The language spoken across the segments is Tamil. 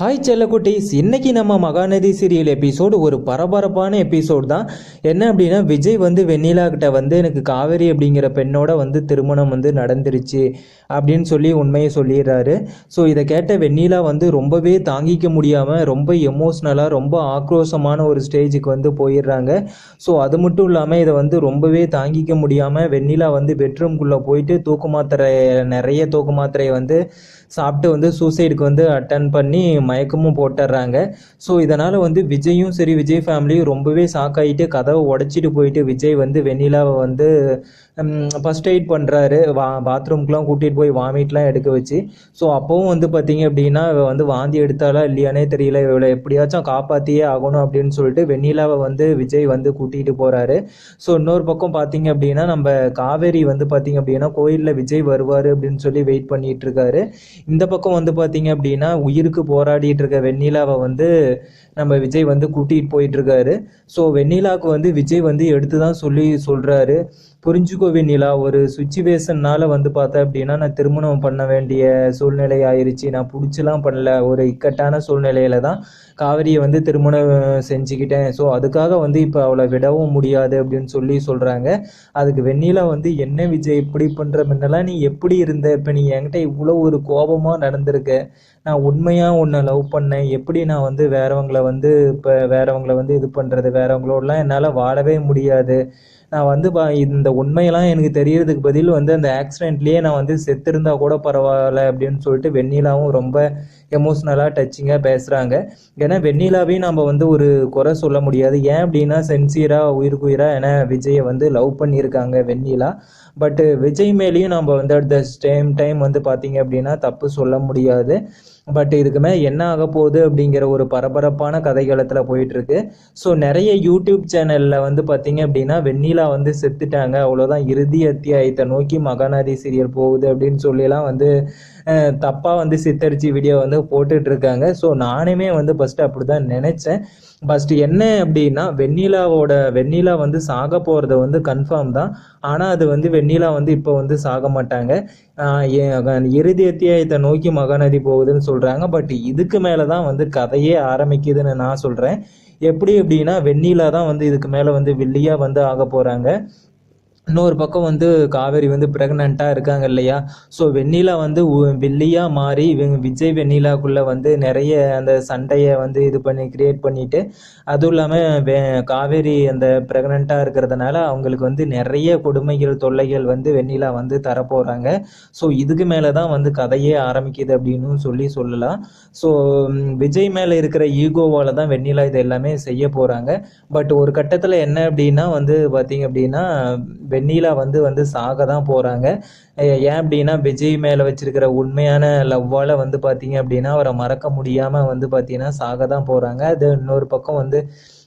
ஹாய் செல்லக்குட்டீஸ் இன்றைக்கி நம்ம மகாநதி சீரியல் எபிசோடு ஒரு பரபரப்பான எபிசோடு தான். என்ன அப்படின்னா விஜய் வந்து வெண்ணிலா கிட்ட வந்து எனக்கு காவேரி அப்படிங்கிற பெண்ணோட வந்து திருமணம் வந்து நடந்துருச்சு அப்படின்னு சொல்லி உண்மையை சொல்லிடுறாரு. ஸோ இதை கேட்ட வெண்ணிலா வந்து ரொம்பவே தாங்கிக்க முடியாமல் ரொம்ப எமோஷ்னலாக ரொம்ப ஆக்ரோஷமான ஒரு ஸ்டேஜுக்கு வந்து போயிடுறாங்க. ஸோ அது மட்டும் இல்லாமல் இதை வந்து ரொம்பவே தாங்கிக்க முடியாமல் வெண்ணிலா வந்து பெட்ரூம்குள்ளே போயிட்டு தூக்கு மாத்திரை நிறைய தூக்கு மாத்திரையை வந்து சாப்பிட்டு வந்து சூசைடுக்கு வந்து அட்டன் பண்ணி மயக்கமும் போட்டுடுறாங்க ஸோ இதனால் வந்து விஜயும் சரி விஜய் ஃபேமிலியும் ரொம்பவே ஷாக் ஆகிட்டு கதவை உடச்சிட்டு போயிட்டு விஜய் வந்து வெண்ணிலாவை வந்து ஃபஸ்ட் எய்ட் பண்ணுறாரு வா பாத்ரூம்க்குலாம் கூட்டிகிட்டு போய் வாமிட்லாம் எடுக்க வச்சு. ஸோ அப்போவும் வந்து பார்த்தீங்க அப்படின்னா இவ வந்து வாந்தி எடுத்தாலா இல்லையானே தெரியல. இவளை எப்படியாச்சும் காப்பாற்றியே ஆகணும் அப்படின்னு சொல்லிட்டு வெண்ணிலாவை வந்து விஜய் வந்து கூட்டிகிட்டு போகிறாரு ஸோ இன்னொரு பக்கம் பார்த்தீங்க அப்படின்னா நம்ம காவேரி வந்து பார்த்தீங்க அப்படின்னா கோயிலில் விஜய் வருவார் அப்படின்னு சொல்லி வெயிட் பண்ணிட்டு இருக்காரு. இந்த பக்கம் வந்து பார்த்தீங்க அப்படின்னா உயிருக்கு போராடிட்டு இருக்க வெண்ணிலாவை வந்து நம்ம விஜய் வந்து கூட்டிகிட்டு போயிட்டு இருக்காரு. ஸோ வெண்ணிலாவுக்கு வந்து விஜய் வந்து எடுத்து தான் சொல்லி சொல்கிறாரு புரிஞ்சுக்கோ வெண்ணிலா ஒரு சுச்சுவேஷன்னால வந்து பார்த்தேன் அப்படின்னா நான் திருமணம் பண்ண வேண்டிய சூழ்நிலை ஆயிருச்சு நான் பிடிச்சலாம் பண்ணல. ஒரு இக்கட்டான சூழ்நிலையில தான் காவிரியை வந்து திருமணம் செஞ்சுக்கிட்டேன். ஸோ அதுக்காக வந்து இப்போ அவளை விடவும் முடியாது அப்படின்னு சொல்லி சொல்கிறாங்க அதுக்கு வெண்ணிலா வந்து என்ன விஜய் இப்படி பண்ணுற முன்னெல்லாம் நீ எப்படி இருந்த? இப்போ நீ என்கிட்ட இவ்வளோ ஒரு கோபமாக நடந்திருக்க. நான் உண்மையாக உன்னை லவ் பண்ணேன். எப்படி நான் வந்து வேறவங்களை வந்து இப்போ வேறவங்களை வந்து இது பண்ணுறது வேறவங்களோடலாம் என்னால் வாழவே முடியாது. நான் வந்து பா இந்த உண்மையெல்லாம் எனக்கு தெரியறதுக்கு பதில் வந்து அந்த ஆக்சிடென்ட்லேயே நான் வந்து செத்துருந்தா கூட பரவாயில்ல அப்படின்னு சொல்லிட்டு வெண்ணிலாவும் ரொம்ப எமோஷ்னலாக டச்சிங்காக பேசுகிறாங்க ஏன்னா வெண்ணிலாவையும் நம்ம வந்து ஒரு குறை சொல்ல முடியாது. ஏன் அப்படின்னா சென்சியராக உயிருக்கு உயிராக ஏன்னா விஜயை வந்து லவ் பண்ணியிருக்காங்க வெண்ணிலா. பட்டு விஜய் மேலேயும் நம்ம வந்து அட் த சேம் டைம் வந்து பார்த்தீங்க அப்படின்னா தப்பு சொல்ல முடியாது. பட் இதுக்குமே என்ன ஆக போகுது அப்படிங்கிற ஒரு பரபரப்பான கதைகளத்தில் போயிட்டுருக்கு. ஸோ நிறைய யூடியூப் சேனலில் வந்து பார்த்தீங்க அப்படின்னா வெண்ணிலா வந்து செத்துட்டாங்க. அவ்வளோதான் இறுதி அத்தியாயத்தை நோக்கி மகாநதி சீரியல் போகுது அப்படின்னு சொல்லிலாம் வந்து தப்பாக வந்து சித்தரிச்சு வீடியோ வந்து போட்டுட்ருக்காங்க. ஸோ நானுமே வந்து ஃபஸ்ட்டு அப்படி தான் நினச்சேன். ஃபஸ்ட்டு என்ன அப்படின்னா வெண்ணிலாவோட வெண்ணிலா வந்து சாக போகிறது வந்து கன்ஃபார்ம் தான். ஆனால் அது வந்து வெண்ணிலா வந்து இப்போ வந்து சாக மாட்டாங்க. இறுதி அத்தியாயத்தை நோக்கி மகாநதி போகுதுன்னு சொல்கிறாங்க பட் இதுக்கு மேலே தான் வந்து கதையே ஆரம்பிக்குதுன்னு நான் சொல்கிறேன் எப்படி அப்படின்னா வெண்ணிலா தான் வந்து இதுக்கு மேலே வந்து வில்லியாக வந்து ஆக போகிறாங்க இன்னொரு பக்கம் வந்து காவேரி வந்து ப்ரெக்னெண்ட்டாக இருக்காங்க இல்லையா? ஸோ வெண்ணிலா வந்து வெள்ளியாக மாறி இவங்க விஜய் வெண்ணிலாக்குள்ளே வந்து நிறைய அந்த சண்டையை வந்து இது பண்ணி கிரியேட் பண்ணிட்டு அதுவும் இல்லாமல் வே காவேரி அந்த ப்ரெக்னெண்ட்டாக இருக்கிறதுனால அவங்களுக்கு வந்து நிறைய கொடுமைகள் தொல்லைகள் வந்து வெண்ணிலா வந்து தரப்போகிறாங்க ஸோ இதுக்கு மேலே தான் வந்து கதையே ஆரம்பிக்குது அப்படின்னு சொல்லி சொல்லலாம். ஸோ விஜய் மேலே இருக்கிற ஈகோவால் தான் வெண்ணிலா இது எல்லாமே செய்ய போகிறாங்க பட் ஒரு கட்டத்தில் என்ன அப்படின்னா வந்து பார்த்திங்க அப்படின்னா வெண்ணிலா வந்து வந்து சாக தான் போகிறாங்க ஏன் அப்படின்னா விஜய் மேலே வச்சிருக்கிற உண்மையான லவ்வால் வந்து பார்த்தீங்க அப்படின்னா அவரை மறக்க முடியாமல் வந்து பார்த்தீங்கன்னா சாக தான் போகிறாங்க அது இன்னொரு பக்கம் வந்து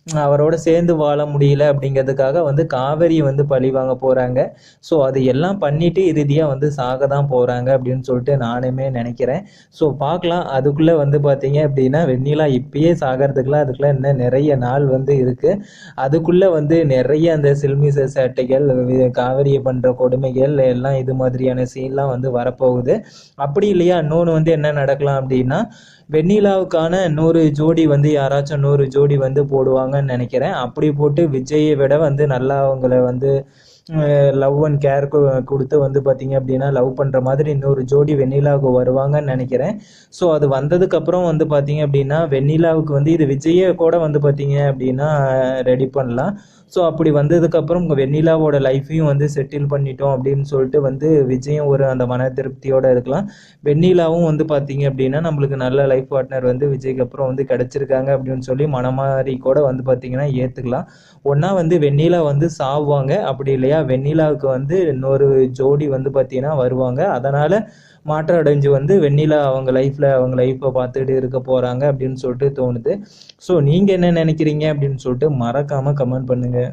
அவரோட சேர்ந்து வாழ முடியல அப்படிங்கிறதுக்காக வந்து காவேரியை வந்து பழி வாங்க போகிறாங்க ஸோ அது எல்லாம் பண்ணிட்டு இறுதியாக வந்து சாக தான் போகிறாங்க அப்படின்னு சொல்லிட்டு நானுமே நினைக்கிறேன். ஸோ பார்க்கலாம். அதுக்குள்ளே வந்து பார்த்தீங்க அப்படின்னா வெண்ணிலா இப்பயே சாகிறதுக்குலாம் அதுக்குள்ளே இன்னும் நிறைய நாள் வந்து இருக்குது அதுக்குள்ளே வந்து நிறைய அந்த சில்மிச சேட்டைகள் காவேரியை பண்ணுற கொடுமைகள் எல்லாம் இது மாதிரியான சீன்லாம் வந்து வரப்போகுது. அப்படி இல்லையா இன்னொன்று வந்து என்ன நடக்கலாம் அப்படின்னா வெண்ணிலாவுக்கான நூறு ஜோடி வந்து யாராச்சும் நூறு ஜோடி வந்து போடுவாங்கன்னு நினைக்கிறேன். அப்படி போட்டு விஜயை விட வந்து நல்லா அவங்கள வந்து லவ் அண்ட் கேர் கொடுத்து வந்து பார்த்தீங்க அப்படின்னா லவ் பண்ணுற மாதிரி இன்னொரு ஜோடி வெண்ணிலாவுக்கு வருவாங்கன்னு நினைக்கிறேன். ஸோ அது வந்ததுக்கப்புறம் வந்து பார்த்தீங்க அப்படின்னா வெண்ணிலாவுக்கு வந்து இது விஜயை கூட வந்து பார்த்தீங்க அப்படின்னா ரெடி பண்ணலாம். ஸோ அப்படி வந்ததுக்கப்புறம் வெண்ணிலாவோட லைஃப்பையும் வந்து செட்டில் பண்ணிட்டோம் அப்படின்னு சொல்லிட்டு வந்து விஜயும் ஒரு அந்த மன திருப்தியோடு இருக்கலாம். வெண்ணிலாவும் வந்து பார்த்தீங்க அப்படின்னா நம்மளுக்கு நல்ல லைஃப் பார்ட்னர் வந்து விஜய்க்கு அப்புறம் வந்து கிடச்சிருக்காங்க அப்படின்னு சொல்லி மனமாரி கூட வந்து பார்த்தீங்கன்னா ஏற்றுக்கலாம் ஒன்றா வந்து வெண்ணிலா வந்து சாவுவாங்க. அப்படி இல்லையா வெண்ணிலாவுக்கு வந்து இன்னொரு ஜோடி வந்து பார்த்தீங்கன்னா வருவாங்க. அதனால் மாற்றம் அடைஞ்சு வந்து வெண்ணிலா அவங்க லைஃப்பில் அவங்க லைஃப்பை பார்த்துட்டு இருக்க போகிறாங்க அப்படின்னு சொல்லிட்டு தோணுது. ஸோ நீங்கள் என்ன நினைக்கிறீங்க அப்படின்னு சொல்லிட்டு மறக்காமல் கமெண்ட் பண்ணுங்கள்